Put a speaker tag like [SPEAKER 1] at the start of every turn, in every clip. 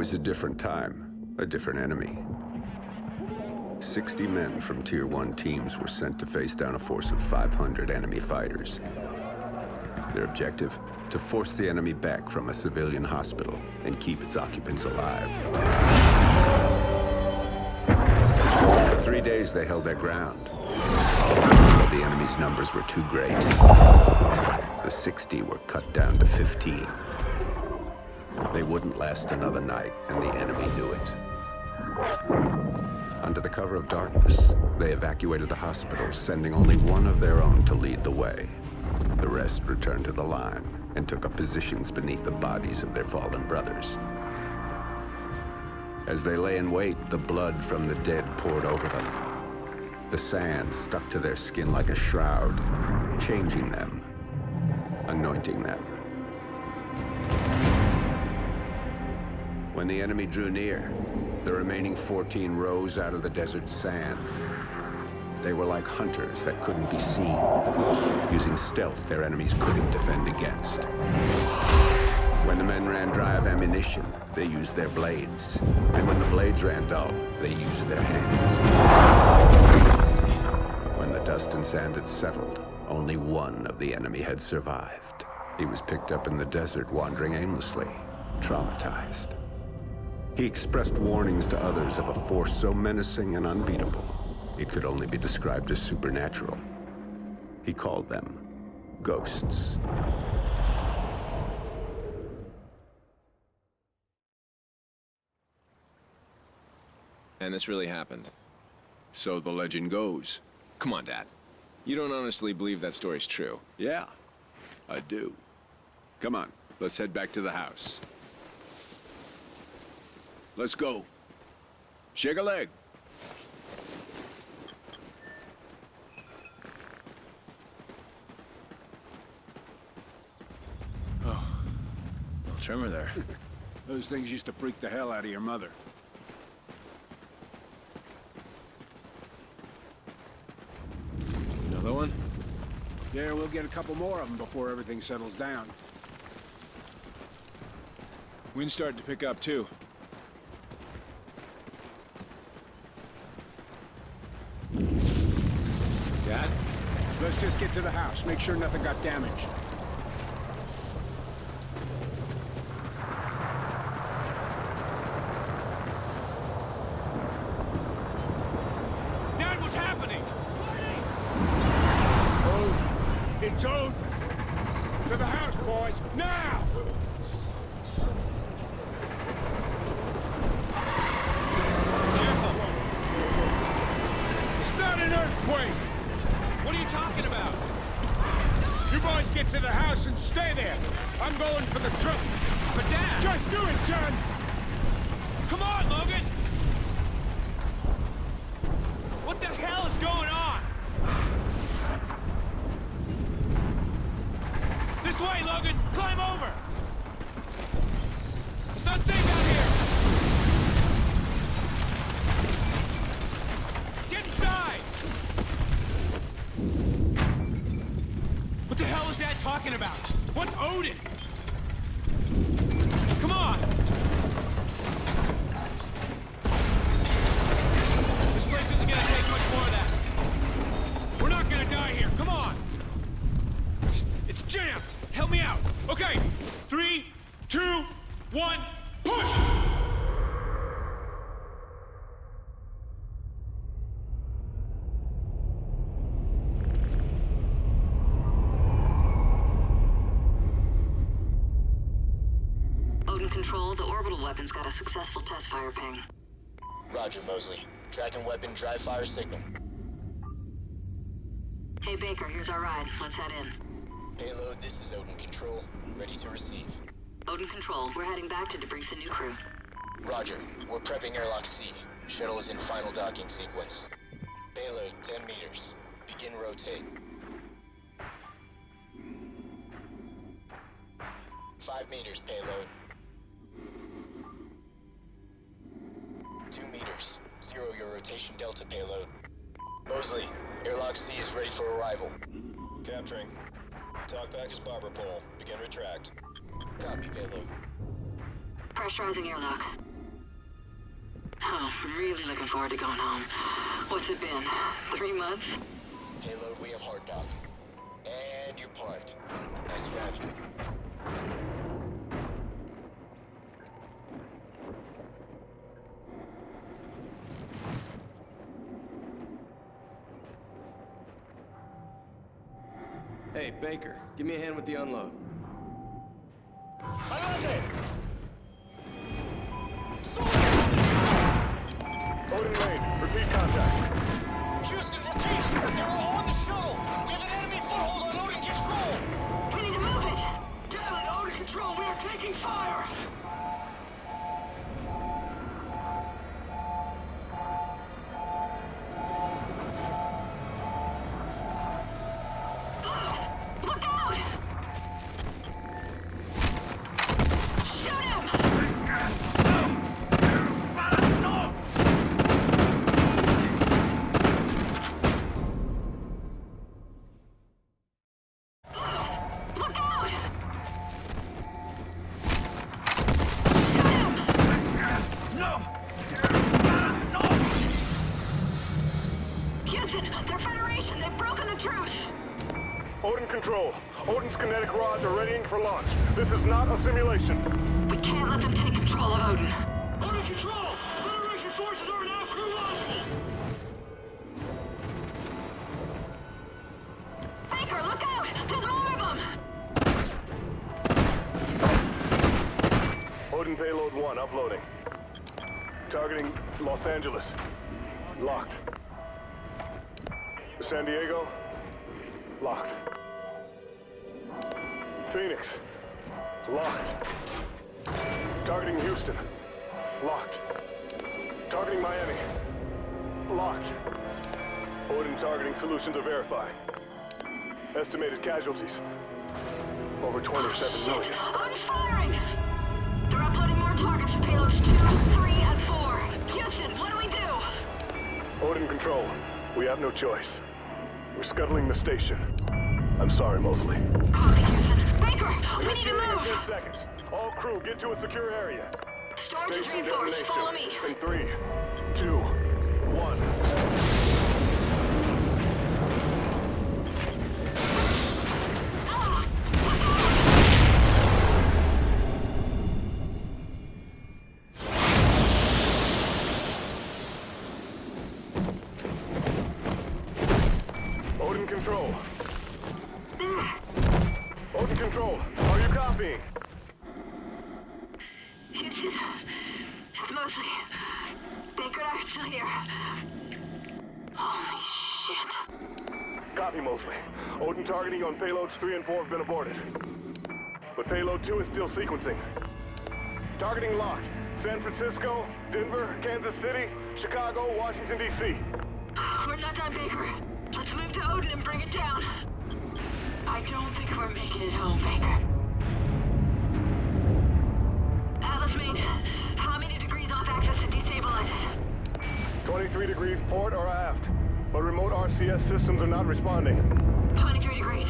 [SPEAKER 1] was a different time, a different enemy. 60 men from Tier 1 teams were sent to face down a force of 500 enemy fighters. Their objective? To force the enemy back from a civilian hospital and keep its occupants alive. For three days, they held their ground. But the enemy's numbers were too great. The 60 were cut down to 15. They wouldn't last another night, and the enemy knew it. Under the cover of darkness, they evacuated the hospital, sending only one of their own to lead the way. The rest returned to the line and took up positions beneath the bodies of their fallen brothers. As they lay in wait, the blood from the dead poured over them. The sand stuck to their skin like a shroud, changing them, anointing them. When the enemy drew near, the remaining 14 rose out of the desert sand. They were like hunters that couldn't be seen, using stealth their enemies couldn't defend against. When the men ran dry of ammunition, they used their blades. And when the blades ran dull, they used their hands. When the dust and sand had settled, only one of the enemy had survived. He was picked up in the desert wandering aimlessly, traumatized. He expressed warnings to others of a force so menacing and unbeatable, it could only be described as supernatural. He called them ghosts.
[SPEAKER 2] And this really happened.
[SPEAKER 3] So the legend goes.
[SPEAKER 2] Come on, Dad. You don't honestly believe that story's true.
[SPEAKER 3] Yeah, I do. Come on, let's head back to the house. Let's go. Shake a leg.
[SPEAKER 4] Oh, little tremor there.
[SPEAKER 3] Those things used to freak the hell out of your mother.
[SPEAKER 4] Another one?
[SPEAKER 3] Yeah, we'll get a couple more of them before everything settles down.
[SPEAKER 4] Wind's starting to pick up, too. Dad?
[SPEAKER 3] Let's just get to the house, make sure nothing got damaged.
[SPEAKER 4] Dad, what's happening?
[SPEAKER 3] Ode! It's Ode! To the house, boys! Now!
[SPEAKER 4] Careful!
[SPEAKER 3] It's not an earthquake!
[SPEAKER 4] What are you talking about?
[SPEAKER 3] You boys get to the house and stay there! I'm going for the truck!
[SPEAKER 4] But Dad!
[SPEAKER 3] Just do it, son!
[SPEAKER 4] Come on, Logan! What the hell is going on? This way, Logan! Climb over! It's not safe out here! Get inside! What the hell is Dad talking about? What's Odin?
[SPEAKER 5] Weapon's got a successful test fire ping.
[SPEAKER 6] Roger, Mosley. Tracking weapon dry fire signal.
[SPEAKER 5] Hey Baker, here's our ride. Let's head in.
[SPEAKER 6] Payload, this is Odin Control. Ready to receive.
[SPEAKER 5] Odin Control, we're heading back to debrief the new crew.
[SPEAKER 6] Roger. We're prepping airlock C. Shuttle is in final docking sequence. Payload, 10 meters. Begin rotate. Five meters, payload. Two meters. Zero your rotation delta payload. Mosley, airlock C is ready for arrival.
[SPEAKER 7] Capturing. Talkback is barber pole. Begin retract.
[SPEAKER 6] Copy, payload.
[SPEAKER 5] Pressurizing airlock. Oh, really looking forward to going home. What's it been? Three months?
[SPEAKER 6] Payload, we have hard dock. And you're parked. Nice driving.
[SPEAKER 8] Hey, Baker, give me a hand with the unload.
[SPEAKER 7] Phoenix. Locked. Targeting Houston. Locked. Targeting Miami. Locked. Odin targeting solutions are verified. Estimated casualties. Over 27 million.
[SPEAKER 5] Odin's firing! They're uploading more targets to payloads 2, 3, and 4. Houston, what do we do?
[SPEAKER 7] Odin Control. We have no choice. We're scuttling the station. I'm sorry, Mosley.
[SPEAKER 5] Copy, Houston. Baker, we need to
[SPEAKER 7] Initiating in 10 seconds. All crew, get to a secure area.
[SPEAKER 5] Storage is reinforced. Follow me.
[SPEAKER 7] In three, two, one. Odin Control. Control, are you copying?
[SPEAKER 5] Houston, it's mostly. Baker and I are still here. Holy shit.
[SPEAKER 7] Copy, Mosley. Odin targeting on payloads 3 and 4 have been aborted. But payload 2 is still sequencing. Targeting locked. San Francisco, Denver, Kansas City, Chicago, Washington, D.C.
[SPEAKER 5] We're not done, Baker. Let's move to Odin and bring it down. I don't think we're making it home, Baker. Atlas Main, how many degrees off access to destabilize it?
[SPEAKER 7] 23 degrees port or aft. But remote RCS systems are not responding.
[SPEAKER 5] 23 degrees.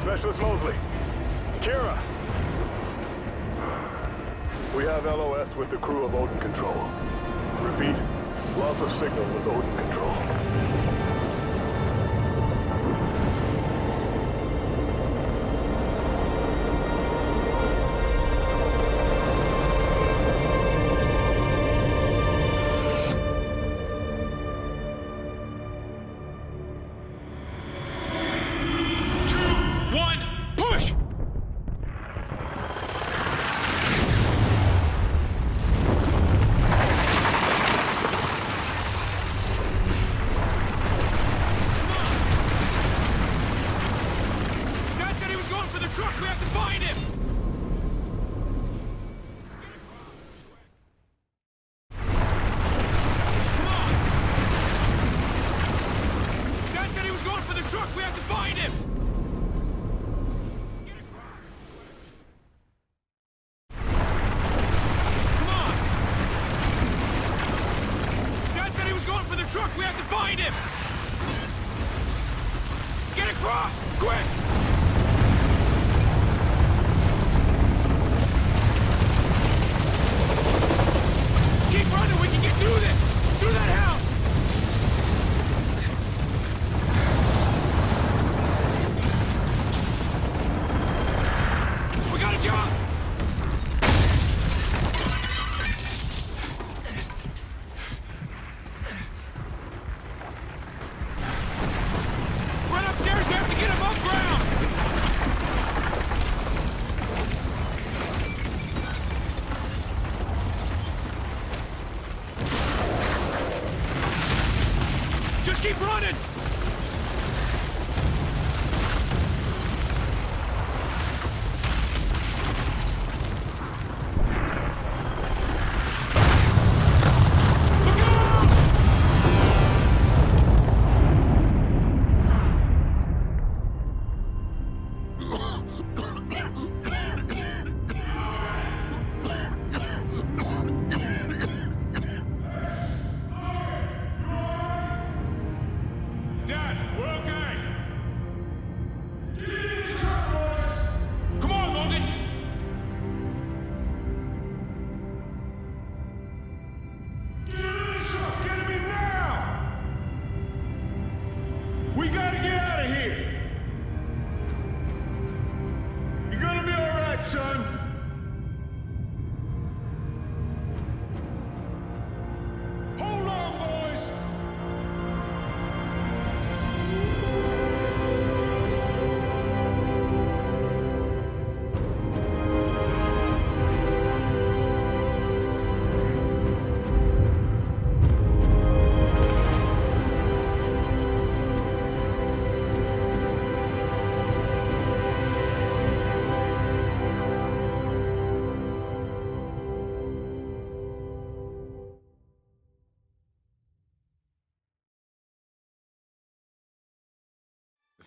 [SPEAKER 7] Specialist Mosley. Kira. We have LOS with the crew of Odin Control. Repeat, loss of signal with Odin Control.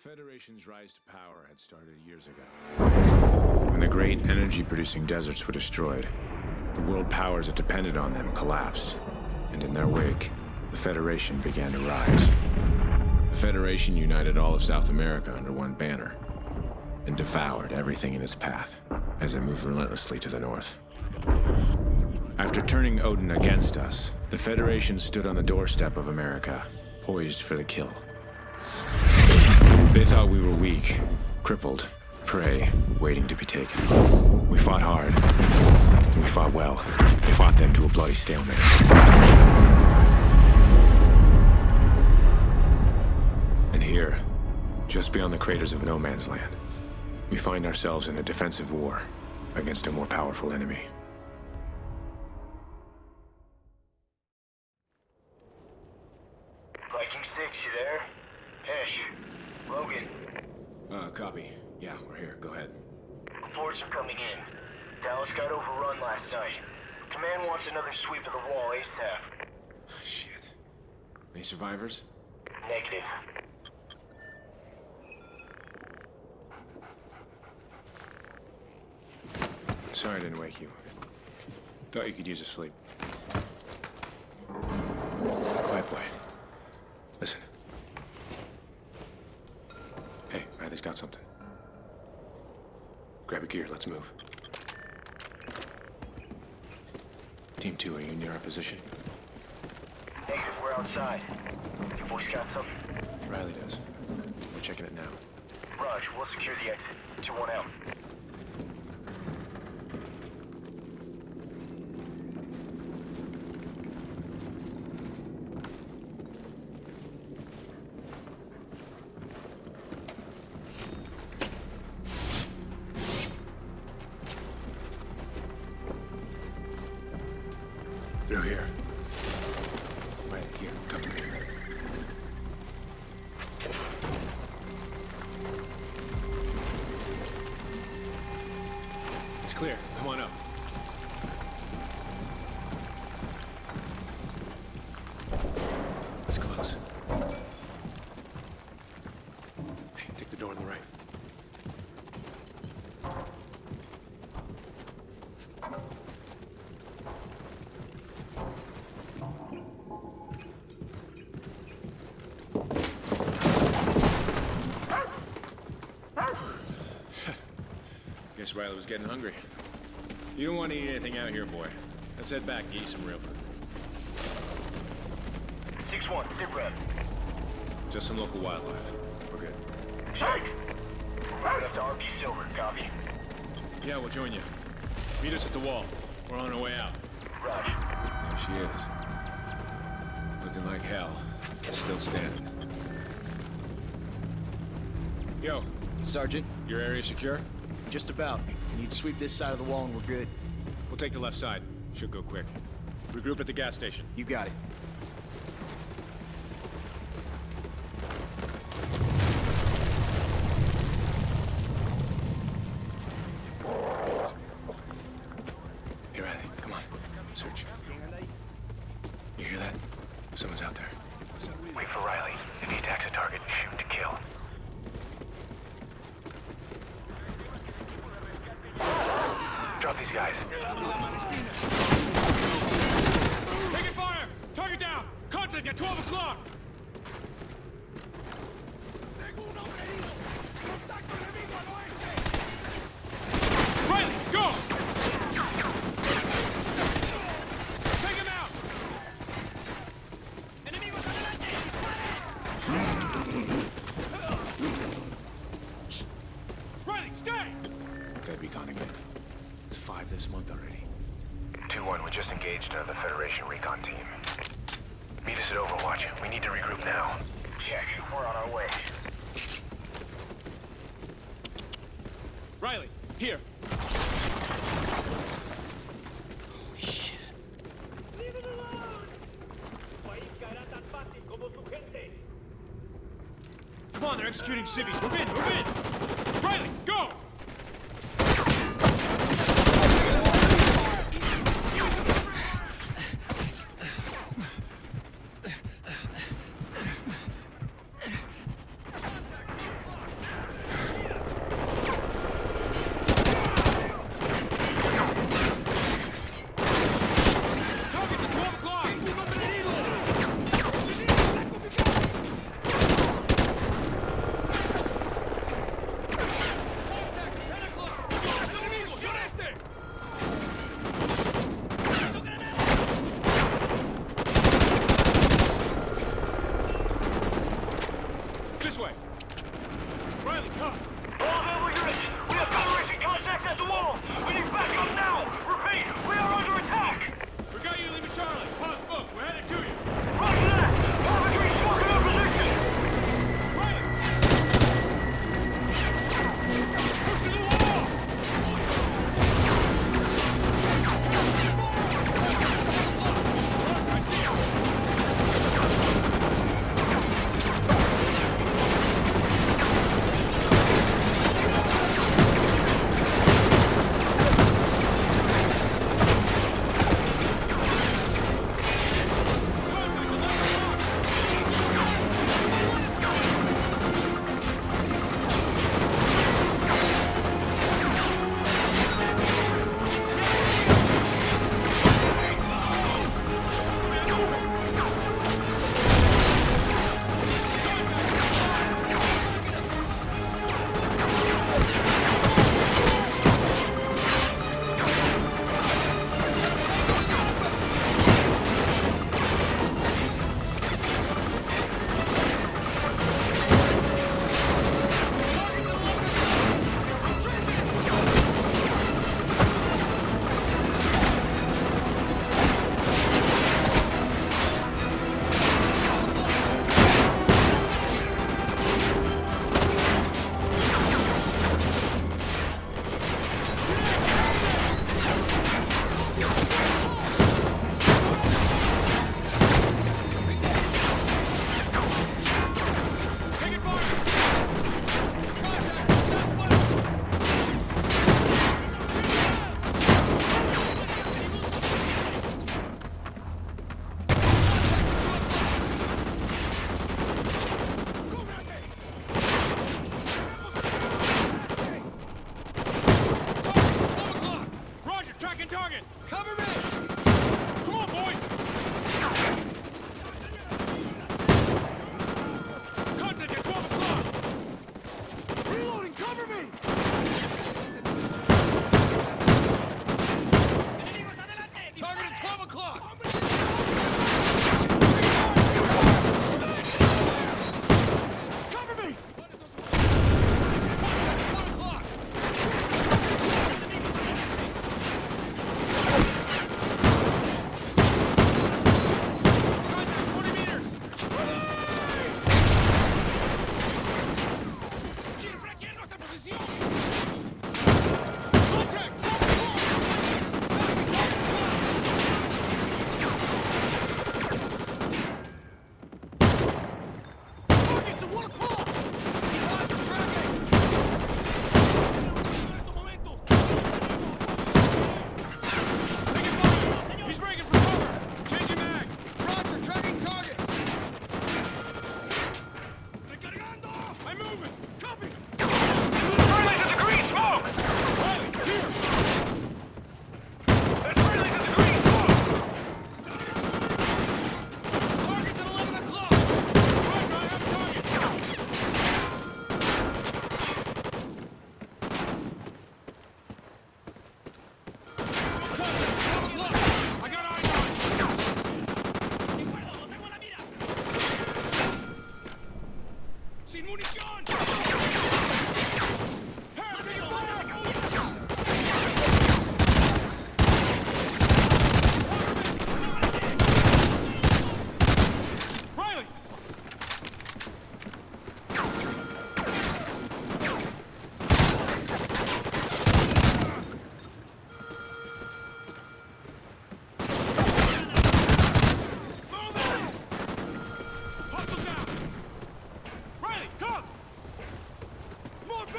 [SPEAKER 2] Federation's rise to power had started years ago. When the great energy producing deserts were destroyed, the world powers that depended on them collapsed, and in their wake, the Federation began to rise. The Federation united all of South America under one banner and devoured everything in its path as it moved relentlessly to the north. After turning Odin against us, the Federation stood on the doorstep of America, poised for the kill. They thought we were weak, crippled, prey, waiting to be taken. We fought hard. We fought well. We fought them to a bloody stalemate. And here, just beyond the craters of No Man's Land, we find ourselves in a defensive war against a more powerful enemy.
[SPEAKER 6] Viking 6, you there? Hesh. Logan.
[SPEAKER 2] Uh, copy. Yeah, we're here. Go ahead.
[SPEAKER 6] Reports are coming in. Dallas got overrun last night. Command wants another sweep of the wall ASAP.
[SPEAKER 2] Shit. Any survivors?
[SPEAKER 6] Negative.
[SPEAKER 2] Sorry I didn't wake you. Thought you could use a sleep. Gear, let's move. Team 2, are you near our position?
[SPEAKER 6] Negative, we're outside. Your boys got something?
[SPEAKER 2] Riley does. We're checking it now.
[SPEAKER 6] Raj, we'll secure the exit. 2-1 out.
[SPEAKER 2] Riley was getting hungry. You don't want to eat anything out here, boy. Let's head back and eat some real food.
[SPEAKER 6] 6-1, sit rep.
[SPEAKER 2] Just some local wildlife. We're good.
[SPEAKER 6] Check. Moving up to RP Silver, copy.
[SPEAKER 2] Yeah, we'll join you. Meet us at the wall. We're on our way out.
[SPEAKER 6] Roger.
[SPEAKER 2] There she is. Looking like hell. Still standing. Yo,
[SPEAKER 9] Sergeant,
[SPEAKER 2] your area secure?
[SPEAKER 9] Just about. We need to sweep this side of the wall and we're good.
[SPEAKER 2] We'll take the left side. Should go quick. Regroup at the gas station.
[SPEAKER 9] You got it.
[SPEAKER 2] Here, Riley. Come on. Search. You hear that? Someone's out there.
[SPEAKER 6] Come on.
[SPEAKER 8] Riley, here. Come on, they're executing civvies. Move in!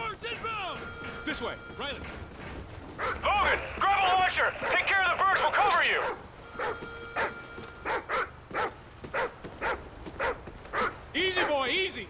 [SPEAKER 8] Supports inbound! This way,
[SPEAKER 4] Riley.
[SPEAKER 3] Hogan, grab a launcher! Take care of the birds, we'll cover you!
[SPEAKER 4] Easy, boy, easy!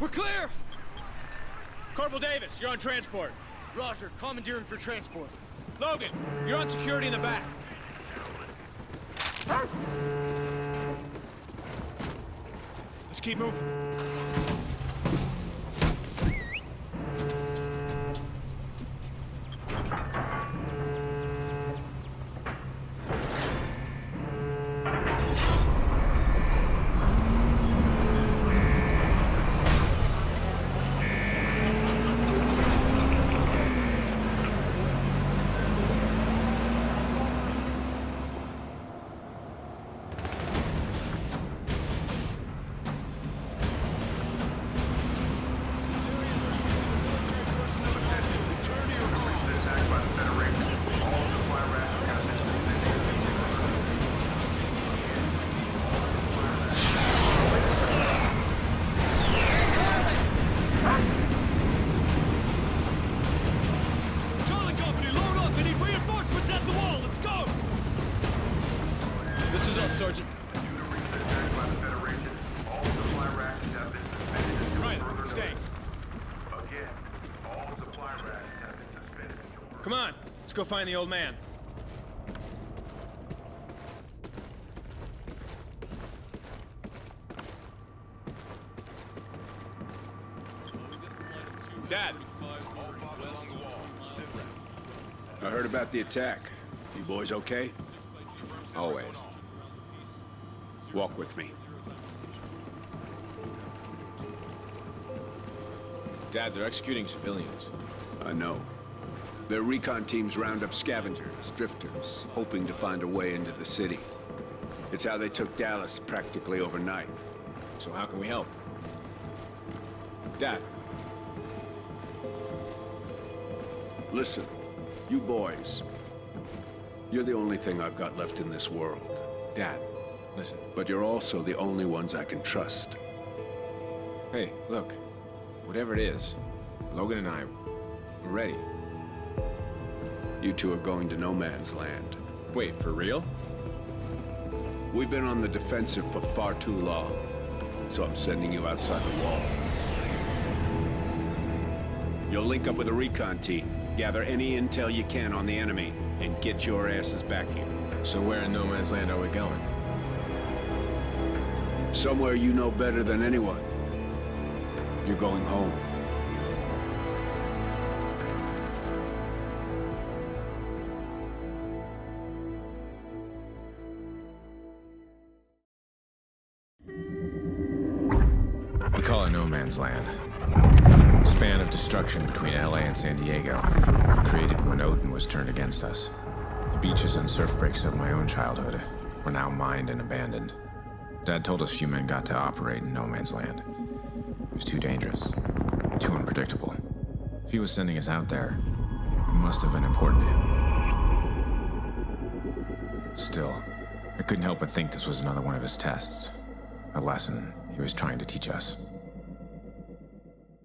[SPEAKER 4] We're clear!
[SPEAKER 3] Corporal Davis, you're on transport.
[SPEAKER 9] Roger, commandeering for transport.
[SPEAKER 4] Logan, you're on security in the back. Let's keep moving. Go find the old man. Dad,
[SPEAKER 1] I heard about the attack. You boys okay?
[SPEAKER 2] Always.
[SPEAKER 1] Walk with me.
[SPEAKER 2] Dad, they're executing civilians.
[SPEAKER 1] I know. Their recon teams round up scavengers, drifters, hoping to find a way into the city. It's how they took Dallas practically overnight.
[SPEAKER 2] So how can we help? Dad,
[SPEAKER 1] Listen, you boys. You're the only thing I've got left in this world.
[SPEAKER 2] Dad, listen.
[SPEAKER 1] But you're also the only ones I can trust.
[SPEAKER 2] Hey, look. Whatever it is, Logan and I, we're ready.
[SPEAKER 1] You two are going to no man's land.
[SPEAKER 2] Wait, for real?
[SPEAKER 1] We've been on the defensive for far too long, so I'm sending you outside the wall. You'll link up with a recon team, gather any intel you can on the enemy, and get your asses back here.
[SPEAKER 2] So where in no man's land are we going?
[SPEAKER 1] Somewhere you know better than anyone. You're going home.
[SPEAKER 2] Man's land. Span of destruction between LA and San Diego, created when Odin was turned against us. The beaches and surf breaks of my own childhood were now mined and abandoned. Dad told us few men got to operate in no man's land. It was too dangerous, too unpredictable. If he was sending us out there, it must have been important to him. Still, I couldn't help but think this was another one of his tests. A lesson he was trying to teach us.